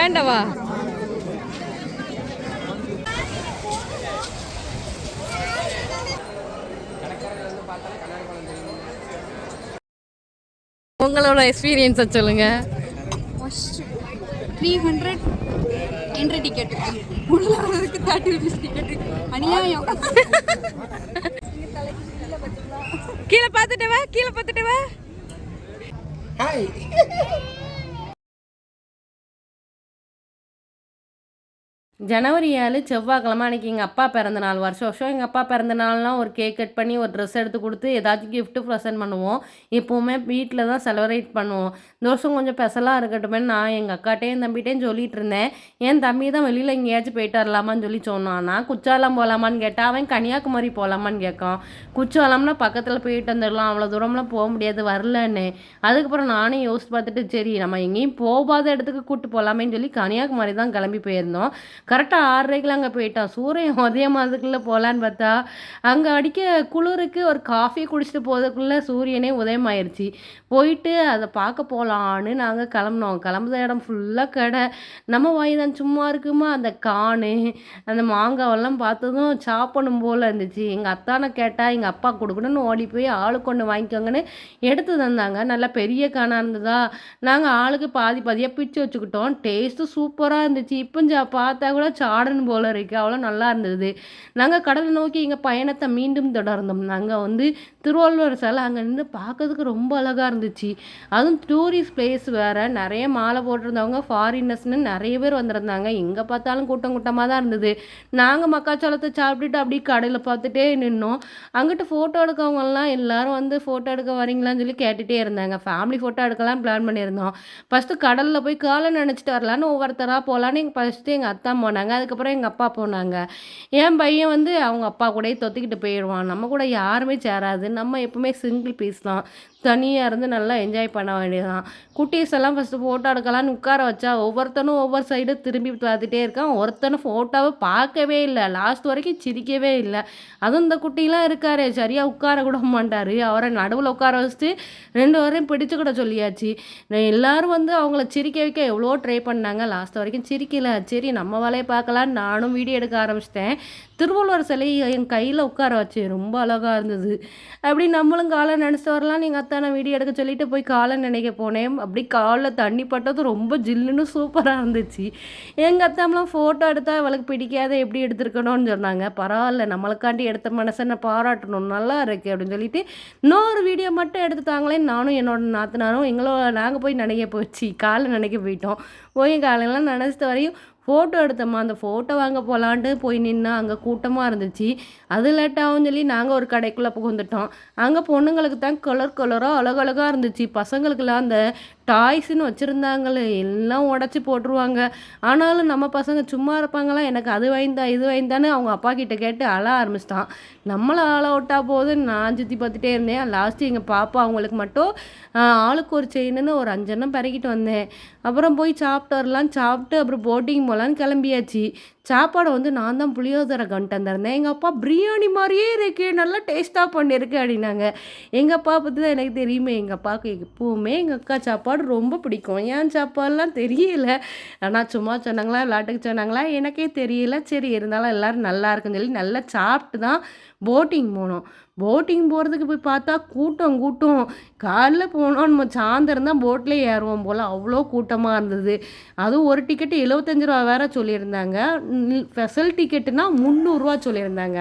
ஏண்டவா? உங்களோட எக்ஸ்பீரியன்ஸை சொல்லுங்க. First three hundred entry ticket உள்ள வர்றதுக்கு தேர்ட்டி ருபீஸ் டிக்கெட் அநியாயம். கீழே பார்த்துட்டு வா கீழே பார்த்துட்டு வா. ஜனவரி ஏழு செவ்வாய்க்கிழமை அன்றைக்கி எங்கள் அப்பா பிறந்த நாள். வருஷம் வருஷம் எங்கள் அப்பா பிறந்த நாள்லாம் ஒரு கேக் கட் பண்ணி ஒரு ட்ரெஸ் எடுத்து கொடுத்து ஏதாச்சும் கிஃப்ட்டு ப்ரெசென்ட் பண்ணுவோம். எப்போவுமே வீட்டில் தான் செலிப்ரேட் பண்ணுவோம். இந்த வருஷம் கொஞ்சம் ஸ்பெஷலாக இருக்கட்டுமே நான் எங்கள் அக்காட்டையும் என் சொல்லிகிட்டு இருந்தேன். என் தம்பி தான் வெளியில் எங்கேயாச்சும் போயிட்டு வரலாமான்னு சொல்லி சொன்னான். நான் குச்சாலம் போகலாமான்னு கேட்டால் அவன் கன்னியாகுமரி போகலாமான்னு கேட்கான். குச்சாலம்னா பக்கத்தில் போயிட்டு வந்துடலாம். அவ்வளோ தூரம்லாம் போக முடியாது வரலன்னு. அதுக்கப்புறம் நானும் யோசிச்சு பார்த்துட்டு சரி நம்ம எங்கேயும் போகாத இடத்துக்கு கூப்பிட்டு போகலாமேன்னு சொல்லி கன்னியாகுமரி தான் கிளம்பி போயிருந்தோம். கரெக்டாக ஆறரைக்குள்ள அங்கே போயிட்டோம் சூரியன் உதயம் அதுக்குள்ளே போகலான்னு பார்த்தா அங்கே அடிக்க குளிருக்கு ஒரு காஃபி குடிச்சிட்டு போகிறதுக்குள்ளே சூரியனே உதயமாயிருச்சு. போயிட்டு அதை பார்க்க போகலான்னு நாங்கள் கிளம்புனோம். கிளம்புற இடம் ஃபுல்லாக கடை. நம்ம வாய் தான் சும்மா இருக்குமா? அந்த காணு அந்த மாங்காவெல்லாம் பார்த்ததும் சாப்பிடணும் போல் இருந்துச்சு. எங்கள் அத்தானை கேட்டால் எங்கள் அப்பா கொடுக்கணும்னு ஓடி போய் ஆளுக்கு ஒன்று வாங்கிக்கோங்கன்னு எடுத்து தந்தாங்க. நல்லா பெரிய காணாக இருந்ததா? நாங்கள் ஆளுக்கு பாதி பாதியாக பிச்சு வச்சுக்கிட்டோம். டேஸ்ட்டு சூப்பராக இருந்துச்சு. இப்போ பார்த்தா கூட சாடன் போல இருக்கு. அவ்வளோ நல்லா இருந்தது. நாங்கள் கடலை நோக்கி எங்கள் பயணத்தை மீண்டும் தொடர்ந்தோம். நாங்கள் வந்து திருவள்ளுவர் சிலை அங்கே நின்று பார்க்கறதுக்கு ரொம்ப அழகாக இருந்துச்சு. அதுவும் டூரிஸ்ட் பிளேஸ் வேறு. நிறைய மாலை போட்டிருந்தவங்க ஃபாரினர்ஸ்னு நிறைய பேர் வந்திருந்தாங்க. எங்கே பார்த்தாலும் கூட்டம் கூட்டமாக தான் இருந்தது. நாங்கள் மக்காச்சோளத்தை சாப்பிட்டுட்டு அப்படியே கடையில் பார்த்துட்டே நின்னோம். அங்கிட்டு ஃபோட்டோ எடுக்கவங்கலாம் எல்லாரும் வந்து ஃபோட்டோ எடுக்க வரீங்களான்னு சொல்லி கேட்டுகிட்டே இருந்தாங்க. ஃபேமிலி ஃபோட்டோ எடுக்கலாம் பிளான் பண்ணியிருந்தோம். ஃபஸ்ட்டு கடலில் போய் காலை நினச்சிட்டு வரலான்னு ஒவ்வொருத்தராக போகலான்னு எங்கள் ஃபஸ்ட்டு எங்கள் அத்தா போனாங்க. அதுக்கப்புறம் எங்கள் அப்பா போனாங்க. என் பையன் வந்து அவங்க அப்பா கூடயே தொத்திக்கிட்டு போயிடுவான் நம்ம கூட யாருமே சேராது. நம்ம எப்பவுமே சிங்கிள் பீஸ் தான். தனியாக இருந்து நல்லா என்ஜாய் பண்ண வேண்டியதுதான். குட்டீஸ் எல்லாம் ஃபஸ்ட்டு ஃபோட்டோ எடுக்கலான்னு உட்கார வச்சா ஒவ்வொருத்தனும் ஒவ்வொரு சைடு திரும்பி பார்த்துட்டே இருக்கான். ஒருத்தனும் ஃபோட்டோவை பார்க்கவே இல்லை. லாஸ்ட் வரைக்கும் சிரிக்கவே இல்லை. அதுவும் இந்த குட்டிலாம் இருக்காரு சரியாக உட்கார கூட மாட்டார். அவரை நடுவில் உட்கார வச்சுட்டு ரெண்டு வரையும் பிடிச்சுக்கிட சொல்லியாச்சு. எல்லோரும் எல்லாரும் வந்து அவங்கள சிரிக்க வைக்க எவ்வளோ ட்ரை பண்ணாங்க. லாஸ்ட் வரைக்கும் சிரிக்கல. சரி நம்ம வேலையை பார்க்கலான்னு நானும் வீடியோ எடுக்க ஆரம்பிச்சிட்டேன். திருவள்ளுவர் சிலையை என் கையில் உட்கார வச்சு ரொம்ப அழகாக இருந்தது. அப்படி நம்மளும் காலை நினச்சிட்டு வரலாம் நீங்கள் அத்தானை வீடியோ எடுக்க சொல்லிட்டு போய் காலை நினைக்க போனேன். அப்படி காலில் தண்ணி பட்டது ரொம்ப ஜில்லுன்னு சூப்பராக இருந்துச்சு. எங்கள் அத்தாம்லாம் ஃபோட்டோ எடுத்தால் அவளுக்கு பிடிக்காத எப்படி எடுத்துருக்கணும்னு சொன்னாங்க. பரவாயில்ல நம்மளுக்காண்டி எடுத்த மனசனை பாராட்டணும். நல்லா இருக்கு அப்படின்னு சொல்லிட்டு இன்னொரு வீடியோ மட்டும் எடுத்துட்டாங்களே நானும் என்னோட நாத்தனாரும் எங்களோட நாங்கள் போய் நினைக்க போச்சு. காலை நினைக்க போயிட்டோம். போய் காலையெல்லாம் நினச்சிட்டு வரையும் ஃபோட்டோ எடுத்தோம்மா. அந்த ஃபோட்டோ வாங்க போகலான்ட்டு போய் நின்னா அங்கே கூட்டமாக இருந்துச்சு. அது லேட்டாகும் சொல்லி நாங்கள் ஒரு கடைக்குள்ளே புகுந்துட்டோம். அங்கே பொண்ணுங்களுக்கு தான் கலர் கலராக அழகழகாக இருந்துச்சு. பசங்களுக்கெல்லாம் அந்த டாய்ஸ்னு வச்சுருந்தாங்களே எல்லாம் உடச்சி போட்டுருவாங்க. ஆனாலும் நம்ம பசங்க சும்மா இருப்பாங்களா? எனக்கு அது வாய்ந்தா இது வாய்ந்தான்னு அவங்க அப்பா கிட்ட கேட்டு அழ ஆரம்பிச்சிட்டான். நம்மளை ஆள விட்டா போதும் நான் சுற்றி பார்த்துட்டே இருந்தேன். லாஸ்ட்டு எங்கள் பாப்பா அவங்களுக்கு மட்டும் ஆளுக்கு ஒரு செயின்னு ஒரு அஞ்செண்ணம் பறக்கிட்டு வந்தேன். அப்புறம் போய் சாப்பிட்டு வரலாம் சாப்பிட்டு அப்புறம் போட்டிங் போகலான்னு கிளம்பியாச்சு. சாப்பாடை வந்து நான் தான் புளியோதரை கண்டு வந்திருந்தேன். எங்கள் அப்பா பிரியாணி மாதிரியே இருக்கு நல்லா டேஸ்ட்டாக பண்ணியிருக்கு அப்படின்னாங்க. எங்கள் அப்பா பற்றி தான் எனக்கு தெரியுமே. எங்கள் அப்பாவுக்கு எப்போவுமே எங்கள் அக்கா சாப்பாடு ரொம்ப பிடிக்கும். ஏன் சாப்பாடுலாம் தெரியல. ஆனால் சும்மா சொன்னாங்களா விளாட்டுக்கு சொன்னாங்களா எனக்கே தெரியல. சரி இருந்தாலும் எல்லோரும் நல்லா இருக்குன்னு சொல்லி நல்லா சாப்பிட்டு தான் போட்டிங் போனோம். போட்டிங் போகிறதுக்கு போய் பார்த்தா கூட்டம் கூட்டம். காலைல போனோம் நம்ம சாயந்தரம் தான் போட்டில் ஏறுவோம் போல். அவ்வளோ கூட்டமாக இருந்தது. அதுவும் ஒரு டிக்கெட்டு எழுபத்தஞ்சு ரூபா வேற சொல்லியிருந்தாங்க. ஸ்பெஷல் டிக்கெட்டுனா முந்நூறுரூவா சொல்லியிருந்தாங்க.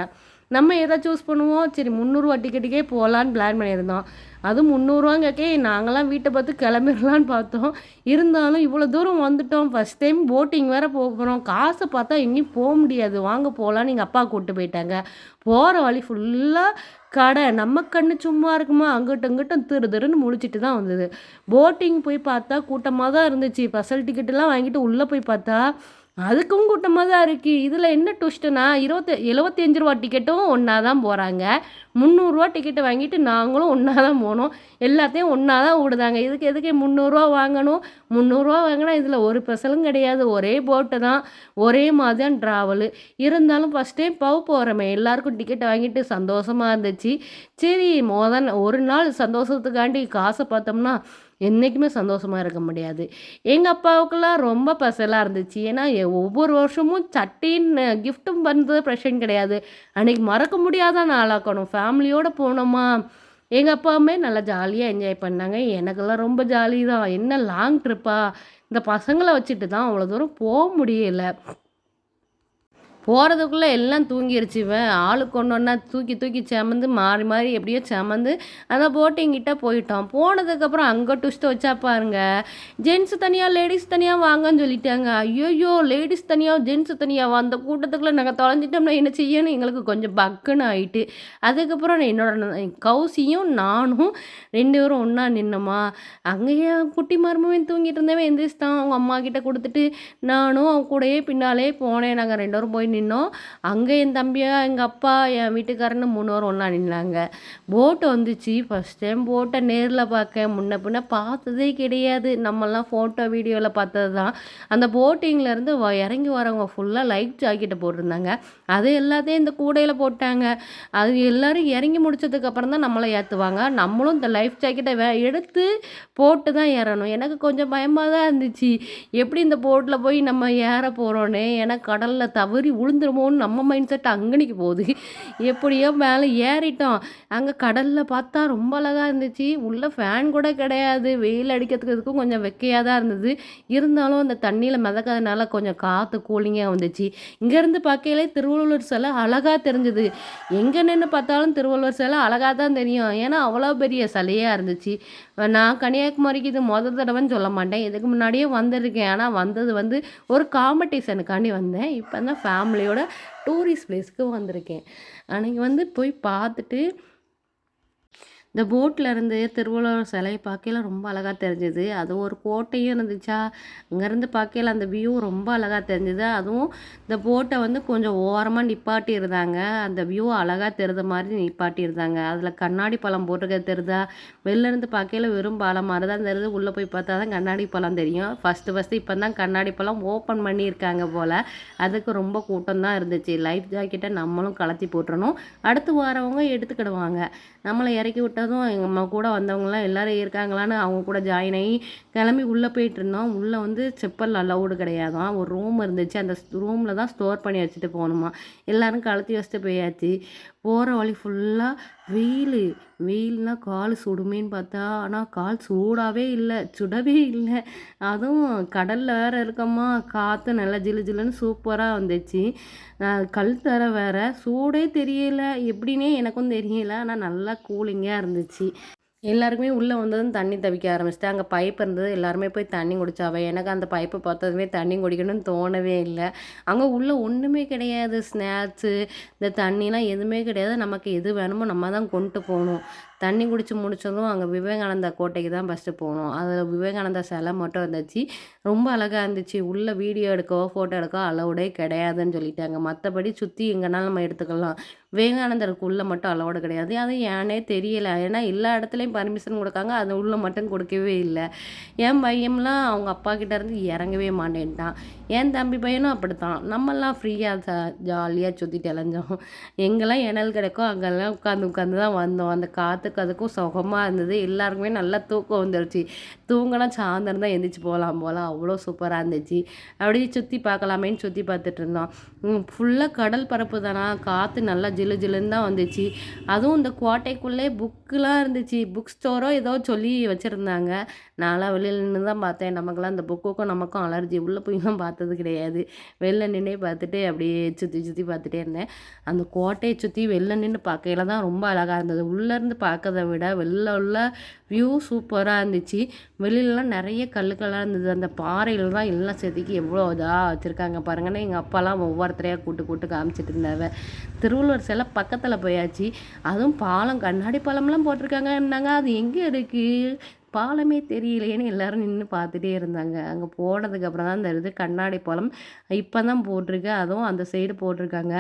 நம்ம எதை சூஸ் பண்ணுவோம்? சரி முந்நூறுரூவா டிக்கெட்டுக்கே போகலான்னு பிளான் பண்ணியிருந்தோம். அதுவும் முந்நூறுவாங்கக்கே நாங்களாம் வீட்டை பார்த்து கிளம்பிடலான்னு பார்த்தோம். இருந்தாலும் இவ்வளோ தூரம் வந்துட்டோம். ஃபஸ்ட் டைம் போட்டிங் வேறு போக போகிறோம் காசை பார்த்தா எங்கேயும் போக முடியாது. வாங்க போகலான்னு எங்கள் அப்பா கூப்பிட்டு போயிட்டாங்க. போகிற வழி ஃபுல்லாக கடை. நம்ம கண்ணு சும்மா இருக்குமா? அங்கிட்டும் திரு திருன்னு முழிச்சிட்டு தான் வந்தது. போட்டிங் போய் பார்த்தா கூட்டமாக தான் இருந்துச்சு. பசல் டிக்கெட்டெல்லாம் வாங்கிட்டு உள்ளே போய் பார்த்தா அதுக்கும் கூட்டமாக தான் இருக்குது இதில் என்ன ட்விஸ்ட்டுனா இருபத்தி எழுபத்தஞ்சு ரூபா டிக்கெட்டும் ஒன்றா தான் போகிறாங்க முந்நூறுரூவா டிக்கெட்டை வாங்கிட்டு நாங்களும் ஒன்றா தான் போனோம் எல்லாத்தையும் ஒன்றா தான் விடுதாங்க இதுக்கு எதுக்கு முந்நூறுரூவா வாங்கணும்? முந்நூறுரூவா வாங்கினா இதில் ஒரு ஸ்பெஷலும் கிடையாது. ஒரே போட்டு தான். ஒரே மாதிரி தான் ட்ராவலு இருந்தாலும் ஃபஸ்ட் டைம் போக போகிறோமே எல்லாருக்கும் டிக்கெட்டை வாங்கிட்டு சந்தோஷமாக இருந்துச்சு. சரி மோதன் ஒரு நாள் சந்தோஷத்துக்காண்டி காசை பார்த்தோம்னா என்றைக்குமே சந்தோஷமாக இருக்க முடியாது. எங்கள் அப்பாவுக்கெல்லாம் ரொம்ப பசலாக இருந்துச்சு. ஏன்னா ஒவ்வொரு வருஷமும் சட்டின்னு கிஃப்ட்டும் பண்ணுறது பிரச்சனை கிடையாது. அன்றைக்கி மறக்க முடியாத நாளாக்கணும். ஃபேமிலியோடு போனோமா? எங்கள் அப்பாவுமே நல்லா ஜாலியாக என்ஜாய் பண்ணாங்க. எனக்கெல்லாம் ரொம்ப ஜாலி தான். என்ன லாங் ட்ரிப்பா இந்த பசங்களை வச்சுட்டு தான் அவ்வளோ தூரம் போக முடியலை. போகிறதுக்குள்ளே எல்லாம் தூங்கிருச்சு இவன். ஆளுக்கு ஒன்று ஒன்றா தூக்கி தூக்கி சமந்து மாறி மாறி எப்படியோ சமந்து அந்த போட்டிங்கிட்ட போயிட்டோம் போனதுக்கப்புறம் அங்கே டுஸ்ட்டு வச்சா பாருங்க. ஜென்ஸ் தனியாக லேடிஸ் தனியாக வாங்கன்னு சொல்லிட்டாங்க. ஐயோயோ லேடிஸ் தனியாக ஜென்ஸ் தனியாக அந்த கூட்டத்துக்குள்ளே நாங்கள் தொலைஞ்சிட்டோம்னா என்ன செய்யணும்? எங்களுக்கு கொஞ்சம் பக்குன்னு ஆயிட்டு. அதுக்கப்புறம் நான் என்னோட கௌசியும் நானும் ரெண்டு பேரும் ஒன்றா நின்னோமா. அங்கேயே குட்டி மருமவன் தூங்கிட்டு இருந்தவன் எந்திரிச்சிட்டான். அவங்க அம்மா கிட்ட கொடுத்துட்டு நானும் அவன் கூடயே பின்னாலே போனேன். நாங்கள் ரெண்டு பேரும் போய் நின்னோம். அங்கே என் தம்பியா எங்கள் அப்பா என் வீட்டுக்காரன்னு மூணு பேரும் ஒன்றா நின்னாங்க. போட்டு வந்துச்சு. ஃபஸ்ட் டைம் போட்டை நேரில் பார்க்க முன்ன பின்ன பார்த்ததே கிடையாது. நம்மலாம் ஃபோட்டோ வீடியோவில் பார்த்தது தான் அந்த போட்டிங்லேருந்து இறங்கி வரவங்க ஃபுல்லாக லைட் ஜாக்கெட்டை போட்டிருந்தாங்க. அது எல்லாத்தையும் இந்த கூடையில் போட்டாங்க. அது எல்லோரும் இறங்கி முடிச்சதுக்கப்புறம் தான் நம்மளை ஏற்றுவாங்க நம்மளும் இந்த லைஃப் ஜாக்கெட்டை வே எடுத்து போட்டு தான் ஏறணும். எனக்கு கொஞ்சம் பயமாக தான் இருந்துச்சு. எப்படி இந்த போட்டில் போய் நம்ம ஏற போகிறோன்னு ஏன்னா கடலில் தவறி விழுந்துருமோன்னு நம்ம மைண்ட் செட் அங்கனிக்கு போகுது. எப்படியோ மேலே ஏறிட்டோம். அங்கே கடலில் பார்த்தா ரொம்ப அழகாக இருந்துச்சு. உள்ளே ஃபேன் கூட கிடையாது. வெயில் அடிக்கிறதுக்கும் கொஞ்சம் வெக்கையாக தான் இருந்தது. இருந்தாலும் அந்த தண்ணியில் மிதக்கிறதுனால கொஞ்சம் காற்று கூலிங்காக வந்துச்சு. இங்கேருந்து பார்க்கையிலே திருவள்ளுவர் சிலை அழகாக தெரிஞ்சுது. எங்கே நின்று பார்த்தாலும் திருவள்ளுவர் சிலை அழகாக தான் தெரியும். ஏன்னா அவ்வளோ பெரிய சிலையாக இருந்துச்சு. நான் கன்னியாகுமரிக்கு இது முதல் தடவைன்னு சொல்ல மாட்டேன். இதுக்கு முன்னாடியே வந்திருக்கேன். ஆனால் வந்தது வந்து ஒரு காம்படிஷனுக்காண்டி வந்தேன். இப்போ தான் ஃபேமிலியோட டூரிஸ்ட் பிளேஸ்க்கு வந்திருக்கேன். அன்றைக்கி வந்து போய் பார்த்துட்டு இந்த போட்டில் இருந்து திருவள்ளுவர் சிலையை பார்க்கையில ரொம்ப அழகாக தெரிஞ்சுது. அது ஒரு கோட்டையும் இருந்துச்சா? அங்கேருந்து பார்க்கையில அந்த வியூ ரொம்ப அழகாக தெரிஞ்சுது. அதுவும் இந்த போட்டை வந்து கொஞ்சம் ஓரமாக நிப்பாட்டியிருந்தாங்க. அந்த வியூ அழகாக தெரிந்த மாதிரி நிப்பாட்டியிருந்தாங்க. அதில் கண்ணாடி பழம் போட்டிருக்க தெரிதா? வெளிலேருந்து பார்க்கையில வெறும் பழம் மாதிரி தான் தெரியுது உள்ளே போய் பார்த்தா தான் கண்ணாடி பழம் தெரியும். ஃபஸ்ட்டு ஃபஸ்ட்டு இப்போ தான் கண்ணாடி பழம் ஓப்பன் பண்ணியிருக்காங்க போல். அதுக்கு ரொம்ப கூட்டம் தான் இருந்துச்சு. லைஃப் ஜாக்கெட்டை நம்மளும் கலத்தி போட்டுறணும். அடுத்து வரவங்க எடுத்துக்கிடுவாங்க. நம்மளை இறக்கி விட்டு விட்டதும் எங்கள் அம்மா கூட வந்தவங்கலாம் எல்லோரும் இருக்காங்களான்னு அவங்க கூட ஜாயின் ஆகி கிளம்பி உள்ளே போயிட்டு இருந்தோம். உள்ளே வந்து செப்பல் அலவுடு கிடையாதான் ஒரு ரூம் இருந்துச்சு. அந்த ரூமில் தான் ஸ்டோர் பண்ணி வச்சுட்டு போகணுமா? எல்லாரும் கலத்தி வச்சுட்டு போயாச்சு. போகிற வழி ஃபுல்லாக வெயில். வெயில்னா கால் சுடுமேன்னு பார்த்தா ஆனால் கால் சூடாகவே இல்லை சுடவே இல்லை. அதுவும் கடலில் வேறு இருக்கோமா காற்று நல்லா ஜிலு ஜிலுன்னு சூப்பராக வந்துச்சு. கல் தர வேறு சூடே தெரியல. எப்படின்னே எனக்கும் தெரியல ஆனால் நல்லா கூலிங்காக இருந்துச்சு. எல்லாருக்குமே உள்ளே வந்ததும் தண்ணி தவிக்க ஆரம்பிச்சிட்டு அங்கே பைப் இருந்தது. எல்லாருமே போய் தண்ணி குடிச்சாவே. எனக்கு அந்த பைப்பை பார்த்ததுமே தண்ணி குடிக்கணும்னு தோணவே இல்லை. அங்கே உள்ளே ஒன்றுமே கிடையாது. ஸ்நாக்ஸு இந்த தண்ணிலாம் எதுவுமே கிடையாது. நமக்கு எது வேணுமோ நம்ம தான் கொண்டு போகணும். தண்ணி குடித்து முடிச்சதும் அங்கே விவேகானந்தா கோட்டைக்கு தான் ஃபஸ்ட்டு போனோம். அதில் விவேகானந்தா சிலை மட்டும் இருந்துச்சு. ரொம்ப அழகாக இருந்துச்சு. உள்ளே வீடியோ எடுக்கவோ ஃபோட்டோ எடுக்கவோ அலவுடே கிடையாதுன்னு சொல்லிட்டாங்க. மற்றபடி சுற்றி எங்கேனாலும் நம்ம எடுத்துக்கலாம். விவேகானந்தருக்கு உள்ளே மட்டும் அலோடு கிடையாது. அது ஏனே தெரியலை. ஏன்னா எல்லா இடத்துலையும் பர்மிஷன் கொடுக்காங்க. அது உள்ளே மட்டும் கொடுக்கவே இல்லை. என் பையன்லாம் அவங்க அப்பா கிட்ட இருந்து இறங்கவே மாட்டேன்ட்டான். என் தம்பி பையனும் அப்படித்தான். நம்மெல்லாம் ஃப்ரீயாக ஜாலியாக சுற்றிட்டு இளைஞ்சோம். எங்கெல்லாம் இணல் கிடைக்கோ அங்கெல்லாம் உட்காந்து உட்காந்து தான் வந்தோம். அந்த காற்றுக்கு அதுக்கும் சுகமாக இருந்தது. எல்லாருக்குமே நல்லா தூக்கம் வந்துருச்சு. தூங்கினா சாயந்தரம் தான் எந்திரிச்சு போகலாம் போல. அவ்வளோ சூப்பராக இருந்துச்சு. அப்படியே சுற்றி பார்க்கலாமேன்னு சுற்றி பார்த்துட்டு இருந்தோம். ஃபுல்லாக கடல் பரப்பு தானா? காற்று நல்லா ஜிலு ஜிலுன்னு தான் வந்துச்சு. அதுவும் இந்த கோட்டைக்குள்ளே புக்கெலாம் இருந்துச்சு. புக் ஸ்டோரோ ஏதோ சொல்லி வச்சுருந்தாங்க. நான்லாம் வெளியில் நின்று தான் பார்த்தேன். நமக்கெல்லாம் இந்த புக்குக்கும் நமக்கும் அலர்ஜி. உள்ளே போய்லாம் பார்த்தது கிடையாது. வெளில நின்றே பார்த்துட்டு அப்படியே சுற்றி சுற்றி பார்த்துட்டே இருந்தேன். அந்த கோட்டையை சுற்றி வெளில நின்று பார்க்கையில தான் ரொம்ப அழகாக இருந்தது. உள்ளேருந்து பார்க்கறத விட வெளில உள்ள வியூ சூப்பராக இருந்துச்சு. வெளியிலலாம் நிறைய கல்லுக்கெல்லாம் இருந்தது. அந்த பாறையில் தான் எல்லாம் செதுக்கி எவ்வளோ இதாக வச்சுருக்காங்க பாருங்கன்னா எங்கள் அப்பாலாம் ஒவ்வொருத்தரையாக கூட்டு கூட்டு காமிச்சிட்டு இருந்தாவ திருவள்ளுவர் சிலை பக்கத்தில் போயாச்சு. அதுவும் பாலம் கண்ணாடி பாலம்லாம் போட்டிருக்காங்கன்னாங்க. அது எங்கே இருக்குது பாலமே தெரியலையேன்னு எல்லாரும் நின்று பார்த்துட்டே இருந்தாங்க. அங்கே போனதுக்கப்புறம் தான் தருது கண்ணாடி பாலம் இப்போ தான் போட்டிருக்கு. அதுவும் அந்த சைடு போட்டிருக்காங்க.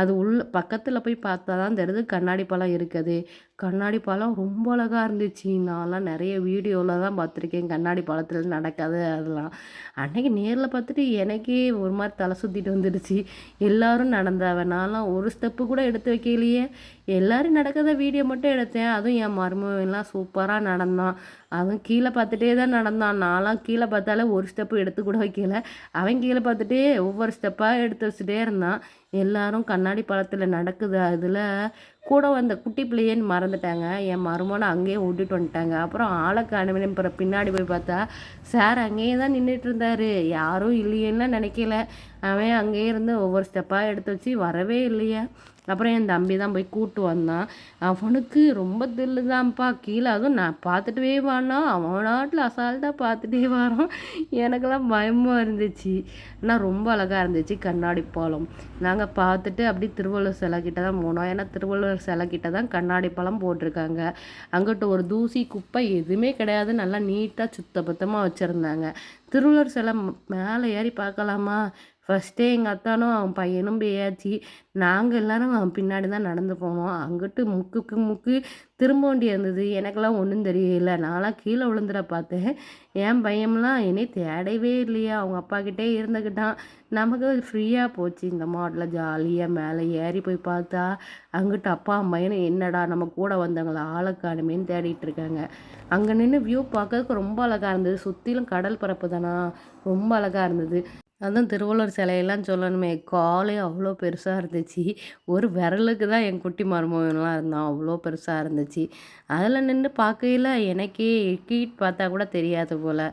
அது உள்ள பக்கத்தில் போய் பார்த்தா தான் தெரியுது கண்ணாடி பழம் இருக்குது. கண்ணாடி பழம் ரொம்ப அழகாக இருந்துச்சு. நான்லாம் நிறைய வீடியோவில் தான் பார்த்துருக்கேன். கண்ணாடி பழத்தில் நடக்காது அதெல்லாம். அன்னைக்கு நேரில் பார்த்துட்டு எனக்கே ஒரு மாதிரி தலை சுற்றிட்டு வந்துடுச்சு. எல்லோரும் நடந்தாவ. நான்லாம் ஒரு ஸ்டெப்பு கூட எடுத்து வைக்கலையே. எல்லோரும் நடக்கிறத வீடியோ மட்டும் எடுத்தேன். அதுவும் என் மருமகன்லாம் சூப்பராக நடந்தான். அவன் கீழே பார்த்துட்டே தான் நடந்தான். நான்லாம் கீழே பார்த்தாலே ஒரு ஸ்டெப்பு எடுத்து கூட வைக்கல. அவன் கீழே பார்த்துட்டே ஒவ்வொரு ஸ்டெப்பாக எடுத்து வச்சுட்டே இருந்தான். எல்லாரும் கண்ணாடி பழத்தில் நடக்குது. அதில் கூட வந்த குட்டி பிள்ளையேன்னு மறந்துட்டாங்க. என் மருமனை அங்கேயே விட்டுட்டு வந்துட்டாங்க. அப்புறம் ஆளை காணுமே அப்புறம் பின்னாடி போய் பார்த்தா சார் அங்கேயே தான் நின்றுட்டு இருந்தாரு யாரும் இல்லையேன்னு நினைக்கல. அவன் அங்கேயே இருந்து ஒவ்வொரு ஸ்டெப்பாக எடுத்து வச்சு வரவே இல்லையா. அப்புறம் என் தம்பி தான் போய் கூட்டு வந்தான். அவனுக்கு ரொம்ப தில்லு தான்ப்பா. கீழே அதுவும் நான் பார்த்துட்டே வானா அவன் நாட்டில் அசால்ட்டாக பார்த்துட்டே வரோம் எனக்கெல்லாம் பயமாக இருந்துச்சு. ஆனால் ரொம்ப அழகாக இருந்துச்சு கண்ணாடி பாலம். நாங்கள் பார்த்துட்டு அப்படி திருவள்ளுவர் சிலை கிட்ட தான் போனோம். ஏன்னா திருவள்ளுவர் சிலை கிட்ட தான் கண்ணாடி பழம் போட்டிருக்காங்க. அங்கிட்டு ஒரு தூசி குப்பை எதுவுமே கிடையாது. நல்லா நீட்டாக சுத்தபத்தமாக வச்சுருந்தாங்க. திருவள்ளுவர் சிலை மேலே ஏறி பார்க்கலாமா? ஃபஸ்ட்டே எங்கள் அத்தானும் அவன் பையனும் பேயாச்சு. நாங்கள் எல்லாரும் அவன் பின்னாடி தான் நடந்து போனோம். அங்கிட்டு முக்குக்கு முக்கு திரும்ப வேண்டி இருந்தது. எனக்கெல்லாம் ஒன்றும் தெரியல. நான்லாம் கீழே விழுந்துட பார்த்தேன். என் பையன்லாம் என்னை தேடவே இல்லையா. அவங்க அப்பாக்கிட்டே இருந்துக்கிட்டான். நமக்கு ஃப்ரீயாக போச்சு. இந்த மாட்டில் ஜாலியாக மேலே ஏறி போய் பார்த்தா அங்கிட்டு அப்பா பையனும் என்னடா நம்ம கூட வந்தவங்கள ஆளை காணுமேன்னு தேடிட்டு இருக்காங்க. அங்கே நின்று வியூ பார்க்கறதுக்கு ரொம்ப அழகாக இருந்தது. சுற்றிலும் கடல் பரப்பு தான். ரொம்ப அழகாக இருந்தது. அதுவும் திருவள்ளுவர் சிலையெல்லாம் சொல்லணுமே காலே அவ்வளோ பெருசாக இருந்துச்சு. ஒரு விரலுக்கு தான் என் குட்டி மருமகன்லாம் இருந்தான் அவ்வளோ பெருசாக இருந்துச்சு. அதில் நின்று பார்க்கையில் எனக்கே கீட் பார்த்தா கூட தெரியாது போல்.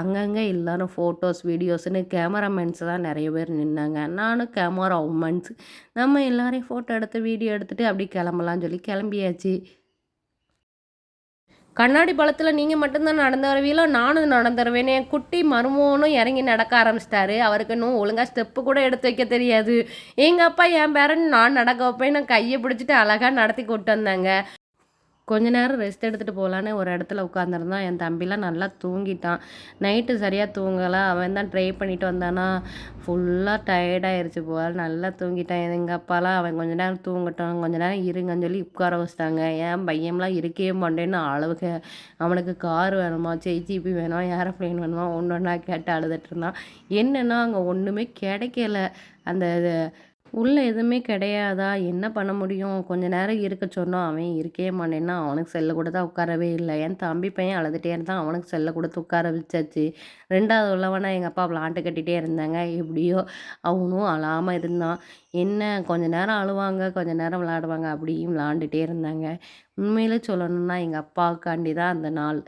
அங்கங்கே எல்லாரும் ஃபோட்டோஸ் வீடியோஸ்னு கேமராமேன்ஸ் தான் நிறைய பேர் நின்னாங்க. நானும் கேமரா உமன்ஸ் நம்ம எல்லாரையும் ஃபோட்டோ எடுத்து வீடியோ எடுத்துகிட்டு அப்படி கிளம்பலாம்னு சொல்லி கிளம்பியாச்சு. கண்ணாடி பழத்தில் நீங்கள் மட்டும்தான் நடந்து வருவீங்களோ? நானும் நடந்து வருவேன். என் குட்டி மருமோனும் இறங்கி நடக்க ஆரம்பிச்சிட்டாரு. அவருக்கு இன்னும் ஒழுங்காக ஸ்டெப்பு கூட எடுத்து வைக்க தெரியாது. எங்கள் அப்பா என் பேரன் நான் நடக்க வைப்பேன் நான் கையை பிடிச்சிட்டு அழகாக நடத்தி கூப்பிட்டு வந்தாங்க. கொஞ்ச நேரம் ரெஸ்ட் எடுத்துகிட்டு போகலான்னு ஒரு இடத்துல உட்காந்துருந்தான் என் தம்பிலாம் நல்லா தூங்கிட்டான். நைட்டு சரியாக தூங்கலை. அவன் தான் ட்ரை பண்ணிட்டு வந்தானா ஃபுல்லாக டயர்டாயிருச்சு போல். நல்லா தூங்கிட்டான். எங்கள் அப்பாலாம் அவன் கொஞ்ச நேரம் தூங்கட்டும் கொஞ்ச நேரம் இருங்கன்னு சொல்லி உட்கார வச்சிட்டாங்க. என் பையன்லாம் இருக்கவே மாட்டேன்னு அளவுக்கு அவனுக்கு கார் வேணுமா? ஜிபி வேணும்? ஏரோப்ளைன் வேணுமா? ஒன்று ஒன்றா கேட்டு அழுதுட்டு இருந்தான். என்னென்னா அங்கே ஒன்றுமே கிடைக்கல. அந்த உள்ளே எதுவுமே கிடையாதா? என்ன பண்ண முடியும்? கொஞ்ச நேரம் இருக்க சொன்னோம் அவன் இருக்கே மாட்டேன்னா அவனுக்கு செல்ல கூட தான் உட்காரவே இல்லை. என் தம்பி பையன் அழுதுகிட்டே இருந்தான் அவனுக்கு செல்ல கொடுத்து உட்கார வச்சாச்சு. ரெண்டாவது உள்ளவனா எங்கள் அப்பா விளாண்டு கட்டிகிட்டே இருந்தாங்க. எப்படியோ அவனும் அழாமல் இருந்தான். என்ன கொஞ்ச நேரம் அழுவாங்க கொஞ்ச நேரம் விளாடுவாங்க அப்படியும் விளாண்டுட்டே இருந்தாங்க. உண்மையிலே சொல்லணும்னா எங்கள் அப்பாவுக்காண்டி தான் அந்த நாள்.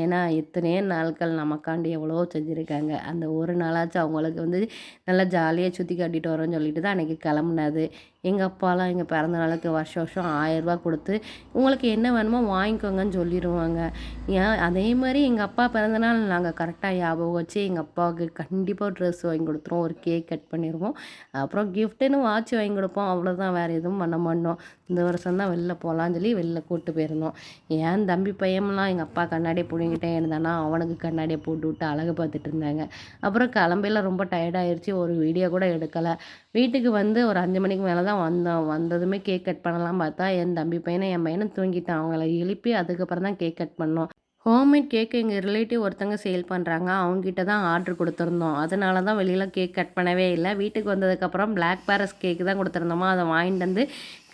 ஏன்னா எத்தனையோ நாட்கள் நமக்காண்டி எவ்வளோ செஞ்சுருக்காங்க. அந்த ஒரு நாளாச்சும் அவங்களுக்கு வந்து நல்லா ஜாலியாக சுற்றி காட்டிட்டு வரோன்னு சொல்லிட்டு தான் அன்றைக்கி கிளம்புனது. எங்கள் அப்பாலாம் எங்கள் பிறந்த நாளுக்கு வருஷம் வருஷம் ஆயரூபா கொடுத்து உங்களுக்கு என்ன வேணுமோ வாங்கிக்கோங்கன்னு சொல்லிடுவாங்க. ஏன்? அதே மாதிரி எங்கள் அப்பா பிறந்தநாள் நாங்கள் கரெக்டாக ஞாபகம் வச்சு எங்கள் அப்பாவுக்கு கண்டிப்பாக ட்ரெஸ் வாங்கி கொடுத்துருவோம். ஒரு கேக் கட் பண்ணிடுவோம். அப்புறம் கிஃப்ட்டுன்னு வாட்ச் வாங்கி கொடுப்போம். அவ்வளோதான் வேறு எதுவும் பண்ண மாட்டோம். இந்த வருஷம் தான் வெளில போகலான்னு சொல்லி வெளில கூப்பிட்டு போயிருந்தோம். ஏன்? தம்பி பையன்லாம் எங்கள் அப்பா கண்ணாடியை பிடிங்கிட்டே இருந்தானா அவனுக்கு கண்ணாடியை போட்டு விட்டு அழகு பார்த்துட்டு இருந்தாங்க. அப்புறம் கிளம்பையில் ரொம்ப டயர்டாயிருச்சு ஒரு வீடியோ கூட எடுக்கலை. வீட்டுக்கு வந்து ஒரு அஞ்சு மணிக்கு மேலே தான் வந்தோம். வந்ததுமே கேக் கட் பண்ணலாம் பார்த்தா என் தம்பி பையனை என் பையனை தூங்கிட்டான். அவங்கள எழுப்பி அதுக்கப்புறம் தான் கேக் கட் பண்ணோம். ஹோம்மேட் கேக்கு எங்கள் ரிலேட்டிவ் ஒருத்தங்க சேல் பண்ணுறாங்க அவங்ககிட்ட தான் ஆர்டர் கொடுத்துருந்தோம். அதனால தான் வெளியில் கேக் கட் பண்ணவே இல்லை. வீட்டுக்கு வந்ததுக்கப்புறம் பிளாக் பேரஸ் கேக்கு தான் கொடுத்துருந்தோமா? அதை வாங்கிட்டு வந்து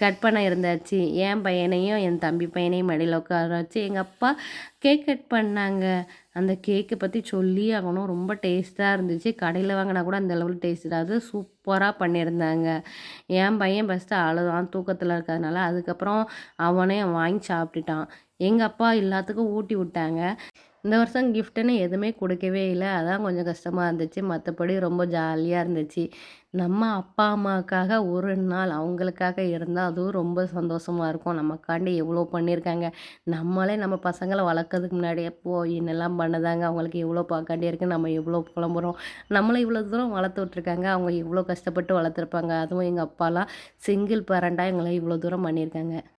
கட் பண்ண இருந்தாச்சு. என் பையனையும் என் தம்பி பையனையும் மடியில் உட்கார வச்சு எங்கள் அப்பா கேக் கட் பண்ணாங்க. அந்த கேக்கை பற்றி சொல்லி ஆகணும். ரொம்ப டேஸ்ட்டாக இருந்துச்சு. கடையில் வாங்கினா கூட அந்த அளவுக்கு டேஸ்ட்டாக சூப்பராக பண்ணியிருந்தாங்க. என் பையன் ஃபஸ்ட்டு அழுதான். தூக்கத்தில் இருக்கிறதுனால அதுக்கப்புறம் அவனே வாங்கி சாப்பிட்டுட்டான். எங்கள் அப்பா எல்லாத்துக்கும் ஊட்டி விட்டாங்க. இந்த வருஷம் கிஃப்ட்டுன்னு எதுவுமே கொடுக்கவே இல்லை. அதான் கொஞ்சம் கஷ்டமாக இருந்துச்சு. மற்றபடி ரொம்ப ஜாலியாக இருந்துச்சு. நம்ம அப்பா அம்மாவுக்காக ஒரு நாள் அவங்களுக்காக இருந்தால் அதுவும் ரொம்ப சந்தோஷமாக இருக்கும். நமக்காண்டி எவ்வளோ பண்ணியிருக்காங்க நம்மளே நம்ம பசங்களை வளர்க்கறதுக்கு முன்னாடியே எப்போ என்னெல்லாம் பண்ணதாங்க? அவங்களுக்கு எவ்வளோ பார்க்காண்டி இருக்குது நம்ம எவ்வளோ புலம்புறோம்? நம்மளை இவ்வளோ தூரம் வளர்த்து விட்ருக்காங்க அவங்க இவ்வளோ கஷ்டப்பட்டு வளர்த்துருப்பாங்க? அதுவும் எங்கள் அப்பாலாம் சிங்கிள் பேரண்டாக எங்களை இவ்வளோ தூரம் பண்ணியிருக்காங்க